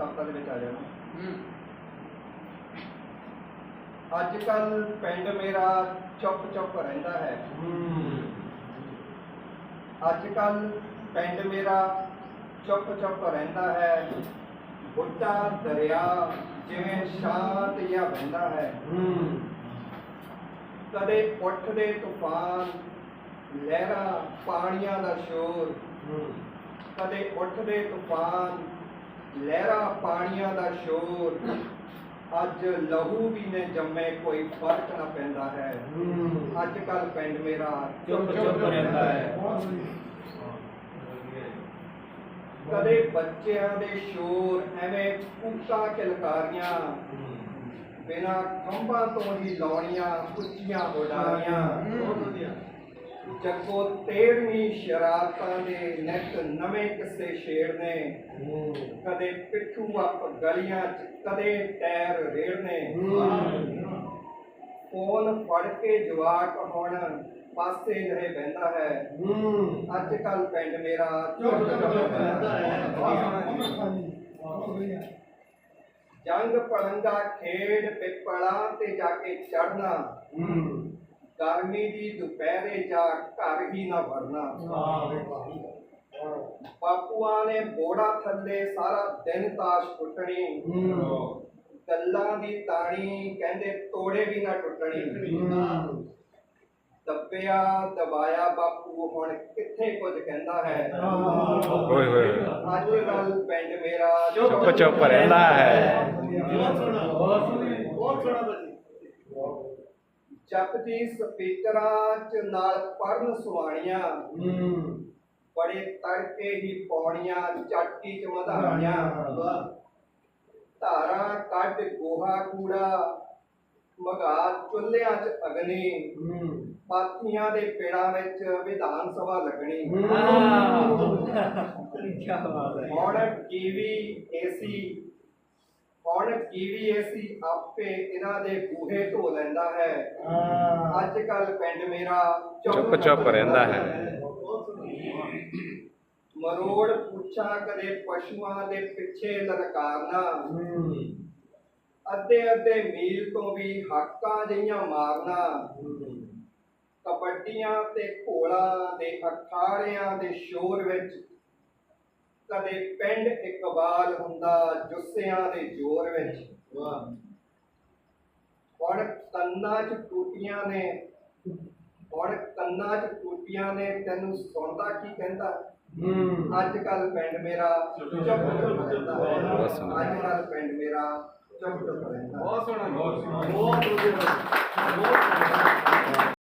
ਕਵਿਤਾ ਦੇ ਵਿੱਚ ਆ ਜਾਣਾ। ਅੱਜ ਕੱਲ ਪਿੰਡ ਮੇਰਾ ਚੁੱਪ ਚੁੱਪ ਰਹਿੰਦਾ ਹੈ। ਅੱਜ ਕੱਲ ਪਿੰਡ ਮੇਰਾ ਚੁੱਪ ਚੁੱਪ ਰਹਿੰਦਾ ਹੈ। ਬੁੱਢਾ ਦਰਿਆ ਜਿਵੇਂ ਸ਼ਾਂਤ ਜਿਹਾ ਵਹਿੰਦਾ ਹੈ। ਕਦੇ ਉੱਠਦੇ ਤੂਫਾਨ ਲਹਿਰਾਂ ਪਾਣੀਆਂ ਦਾ ਸ਼ੋਰ। ਕਦੇ ਉੱਠਦੇ ਤੂਫਾਨ ਲਹਿਰਾਂ ਪਾਣੀਆਂ ਦਾ ਸ਼ੋਰ। ਅੱਜ ਲਹੂ ਵੀ ਨੇ ਜੰਮੇ ਕੋਈ ਫ਼ਰਕ ਨਾ ਪੈਂਦਾ ਹੈ। ਅੱਜ ਕੱਲ ਪਿੰਡ ਮੇਰਾ ਚੁੱਪ ਚੁੱਪ ਰਹਿੰਦਾ ਹੈ। ਕਦੇ ਬੱਚਿਆਂ ਦੇ ਸ਼ੋਰ ਐਵੇਂ ਕੂਕਾਂ ਕਿਲਕਾਰੀਆਂ ਬਿਨਾ ਖੰਭਾਂ ਤੋਂ ਹੀ ਲਾਉਣੀਆਂ ਉੱਚੀਆਂ ਉਡਾਰੀਆਂ ਜੱਗੋ ਤੇਰਵੀਂ ਸ਼ਰਾਰਤਾਂ ਦੇ ਨਿੱਤ ਨਵੇਂ ਕਿੱਸੇ ਛੇੜਨੇ ਕਦੇ ਪਿੱਠੂ ਅੱਪ ਗਲੀਆਂ ਚ ਕਦੇ ਟਾਇਰ ਰੇੜਨੇ ਫੋਨ ਫੜ ਕੇ ਜਵਾਕ ਹੁਣ ਪਾਸੇ ਰਹੇ ਬਹਿੰਦਾ ਹੈ। ਅੱਜ ਕੱਲ ਪਿੰਡ ਮੇਰਾ ਚੁੱਪ ਹੈ। ਜੰਗ ਪੜੰਗਾ ਖੇਡ ਪਿੱਪਲਾਂ ਤੇ ਜਾ ਕੇ ਚੜਨਾ ਗਰਮੀ ਦੀ ਦੁਪਹਿਰੇ ਜਾ ਘਰ ਹੀ ਨਾ ਵੜਨਾ। ਬਾਪੂਆਂ ਨੇ ਬੋੜਾ ਥੱਲੇ ਸਾਰਾ ਦਿਨ ਤਾਸ਼ ਕੁੱਟਣੀ। ਗੱਲਾਂ ਦੀ ਤਾਣੀ ਕਹਿੰਦੇ ਤੋੜੇ ਵੀ ਨਾ ਟੁੱਟਣੀ। ਦੱਬਿਆ ਦਬਾਇਆ ਬਾਪੂ ਹੁਣ ਕਿੱਥੇ ਕੁਝ ਕਹਿੰਦਾ ਹੈ? ਓਏ ਹੋਏ। ਅੱਜ ਕੱਲ ਪਿੰਡ ਮੇਰਾ ਚੁੱਪ ਚੁੱਪ ਰਹਿੰਦਾ ਹੈ। ਜਪਜੀ ਸਪੀਕਰਾਂ ਚ ਨਾਲ ਪੜਨ ਸੁਆਣੀਆਂ। ਬੜੇ ਤੜਕੇ ਹੀ ਪੌਣੀਆਂ ਚਾਟੀ ਚ ਮਧਾਣੀਆਂ। ਧਾਰਾਂ ਕੱਢ ਗੋਹਾ ਕੂੜਾ ਮਗਾ ਚੁੱਲ੍ਹਿਆਂ ਚ ਅਗਨੀ। ਪਾਥੀਆਂ ਦੇ ਪੇੜਾਂ ਵਿੱਚ ਵਿਧਾਨ ਸਭਾ ਲੱਗਣੀ। ਹੁਣ ਟੀਵੀ ਏਸੀ ਹੁਣ ਟੀਵੀ ਏਸੀ ਆਪੇ ਇਹਨਾਂ ਦੇ ਬੂਹੇ ਧੋ ਲੈਂਦਾ ਹੈ। ਅੱਜ ਕੱਲ ਪਿੰਡ ਮੇਰਾ ਚੁੱਪ ਚੁੱਪ ਰਹਿੰਦਾ ਹੈ। ਮਰੋੜ ਪੁੱਛਾਂ ਕਦੇ ਪਸ਼ੂਆਂ ਦੇ ਪਿੱਛੇ ਲਲਕਾਰਨਾ। ਅੱਧੇ ਅੱਧੇ ਮੀਲ ਤੋਂ ਵੀ ਹਾਕਾਂ ਜਿਹੀਆਂ ਮਾਰਨਾ। ਕਬੱਡੀਆਂ ਤੇ ਘੋਲਾਂ ਦੇ ਅਖਾੜਿਆਂ ਦੇ ਸ਼ੋਰ ਵਿੱਚ ਕਦੇ ਪਿੰਡ ਇਕਬਾਲ ਹੁੰਦਾ ਜੁੱਸਿਆਂ ਦੇ ਜ਼ੋਰ ਵਿੱਚ। ਹੁਣ ਕੰਨਾਂ 'ਚ ਟੂਟੀਆਂ ਨੇ। ਹੁਣ ਕੰਨਾਂ 'ਚ ਟੂਟੀਆਂ ਨੇ ਤੈਨੂੰ ਸੁਣਦਾ ਕੀ ਕਹਿੰਦਾ? ਅੱਜ ਕੱਲ ਪਿੰਡ ਮੇਰਾ ਚੁੱਪ ਚੁੱਪ ਰਹਿੰਦਾ। ਸੋਹਣਾ। ਅੱਜ ਕੱਲ ਪਿੰਡ ਮੇਰਾ ਚੁੱਪ ਚੁੱਪ ਰਹਿੰਦਾ ਹੈ ਬਹੁਤ ਸੋਹਣਾ। ਬਹੁਤ ਵਧੀਆ।